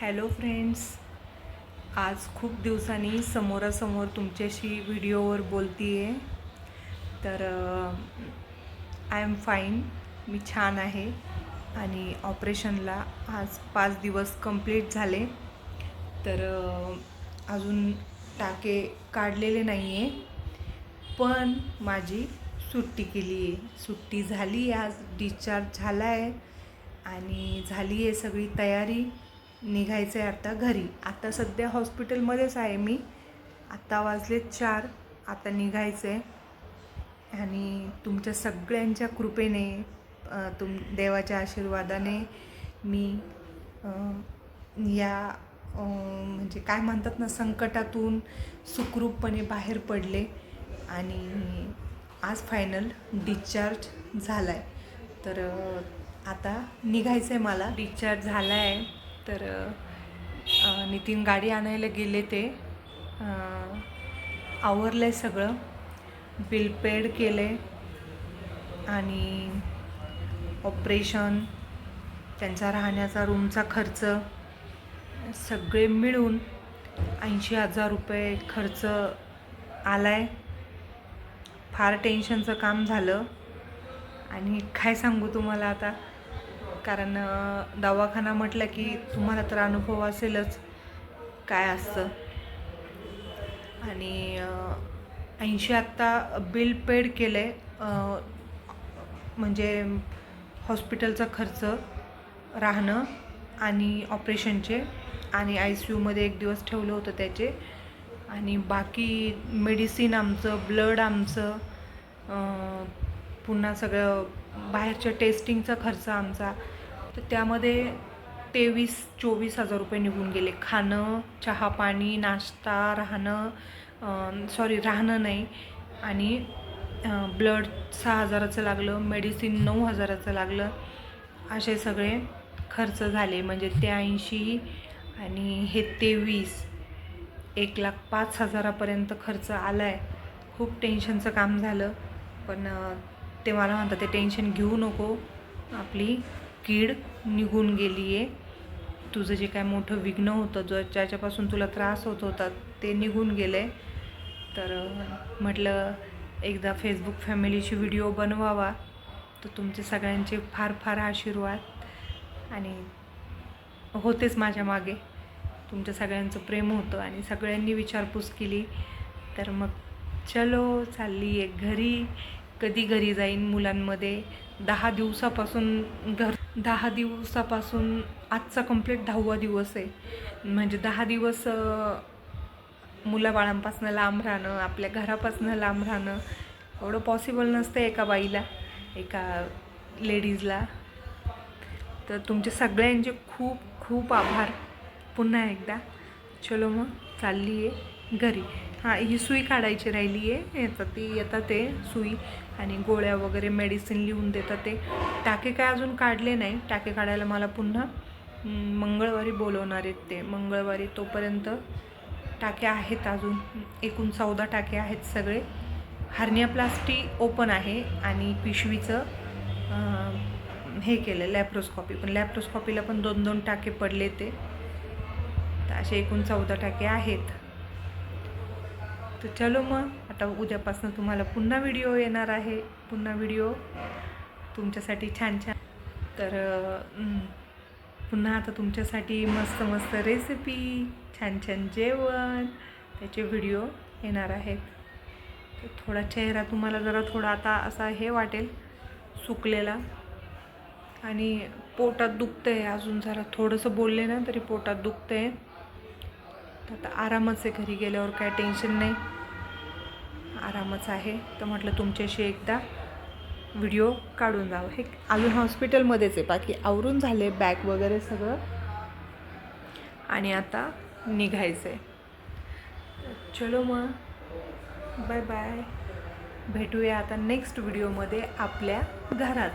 Hello friends आज खूप दिवसांनी समोरासमोर तुमच्याशी व्हिडिओवर बोलती आहे तर आय एम फाईन मी छान आहे. आणि ऑपरेशनला आज पाच दिवस कंप्लीट झाले. तर अजून टाके काढलेले नाही आहे पण माझी सुट्टी केली आहे सुट्टी झाली आज डिस्चार्ज झाला आहे आणि झाली आहे सगळी तयारी. निघायचं आहे आता घरी. आता सध्या हॉस्पिटलमध्येच आहे मी. आत्ता वाजले चार आता निघायचं आहे आणि तुमच्या सगळ्यांच्या कृपेने तुम देवाच्या आशीर्वादाने मी या म्हणजे काय म्हणतात ना संकटातून सुखरूपपणे बाहेर पडले. आणि आज फायनल डिस्चार्ज झाला आहे तर आता निघायचं आहे मला. डिस्चार्ज झाला आहे तर नितीन गाडी आणायला गेले ते. आवरलं आहे सगळं. बिल पेड केलं आहे आणि ऑपरेशन त्यांचा राहण्याचा रूमचा खर्च सगळे मिळून ऐंशी हजार रुपये खर्च आला आहे फार टेन्शनचं काम झालं. आणि काय सांगू तुम्हाला आता? कारण दवाखाना म्हटलं की तुम्हाला तर अनुभव असेलच. काय असतं? आणि ऐंशी आत्ता बिल पेड केलं आहे म्हणजे हॉस्पिटलचा खर्च राहणं आणि ऑपरेशनचे आणि आय सी यूमध्ये एक दिवस ठेवलं होतं त्याचे. आणि बाकी मेडिसिन आमचं ब्लड आमचं पुन्हा सगळं बाहेरच्या टेस्टिंगचा खर्च आमचा. तर त्यामध्ये तेवीस चोवीस हजार रुपये निघून गेले. खाणं चहा पाणी नाश्ता राहणं सॉरी राहणं नाही. आणि ब्लड सहा हजाराचं लागलं मेडिसिन नऊ हजाराचं लागलं. असे सगळे खर्च झाले. म्हणजे ते ऐंशी आणि हे तेवीस एक लाख पाच हजारापर्यंत खर्च आला आहे खूप टेन्शनचं काम झालं. पण ते मला म्हणतात ते टेन्शन घेऊ नको. आपली कीड निघून गेली आहे तुझं जे काय मोठं विघ्न होतं जो ज्याच्यापासून तुला त्रास होत होता ते निघून गेलं आहे तर म्हटलं एकदा फेसबुक फॅमिलीची व्हिडिओ बनवावा. तर तुमचे सगळ्यांचे फार फार आशीर्वाद. आणि होतेच माझ्या मागे. तुमच्या सगळ्यांचं प्रेम होतं आणि सगळ्यांनी विचारपूस केली. तर मग चलो चालली आहे घरी. कधी घरी जाईन मुलांमध्ये. दहा दिवसापासून घर दहा दिवसापासून आजचा कंप्लीट दहावा दिवस आहे. म्हणजे दहा दिवस अं, मुलाबाळांपासून लांब राहणं आपल्या घरापासून लांब राहणं एवढं पॉसिबल नसतं एका बाईला एका लेडीजला तर तुमचे सगळ्यांचे खूप खूप आभार. पुन्हा एकदा. चलो मग चालली आहे घरी. हां ही सुई काढायची राहिली आहे याचं ती येतात ते सुई आणि गोळ्या वगैरे मेडिसिन लिहून देतात ते. टाके काय अजून काढले नाही. टाके काढायला मला पुन्हा मंगळवारी बोलवणार आहेत ते. मंगळवारी तोपर्यंत टाके आहेत अजून. एकूण चौदा टाके आहेत सगळे. हार्नियाप्लास्टी ओपन आहे आणि पिशवीचं हे केलं लॅप्रोस्कॉपी पण लॅप्रोस्कॉपीला पण दोन दोन टाके पडले ते. तर असे एकूण चौदा टाके आहेत. तर चलो मग आता उद्यापासून तुम्हाला पुन्हा व्हिडिओ येणार आहे. पुन्हा व्हिडिओ तुमच्यासाठी छान छान. तर पुन्हा आता तुमच्यासाठी मस्त मस्त रेसिपी छान छान जेवण त्याचे व्हिडिओ येणार आहेत. तर थोडा चेहरा तुम्हाला जरा थोडा आता असा हे वाटेल सुकलेला. आणि पोटात दुखतं आहे अजून जरा थोडंसं बोलले ना तरी पोटात दुखतं आहे तर आता आरामच आहे घरी गेल्यावर काय टेन्शन नाही. आरामच आहे. तर म्हटलं तुमच्याशी एकदा व्हिडिओ काढून जावं. हे अजून हॉस्पिटलमध्येच आहे. बाकी आवरून झाले बॅग वगैरे सगळं. आणि आता निघायचं आहे चलो मग. बाय बाय भेटूया आता नेक्स्ट व्हिडिओमध्ये आपल्या घरात.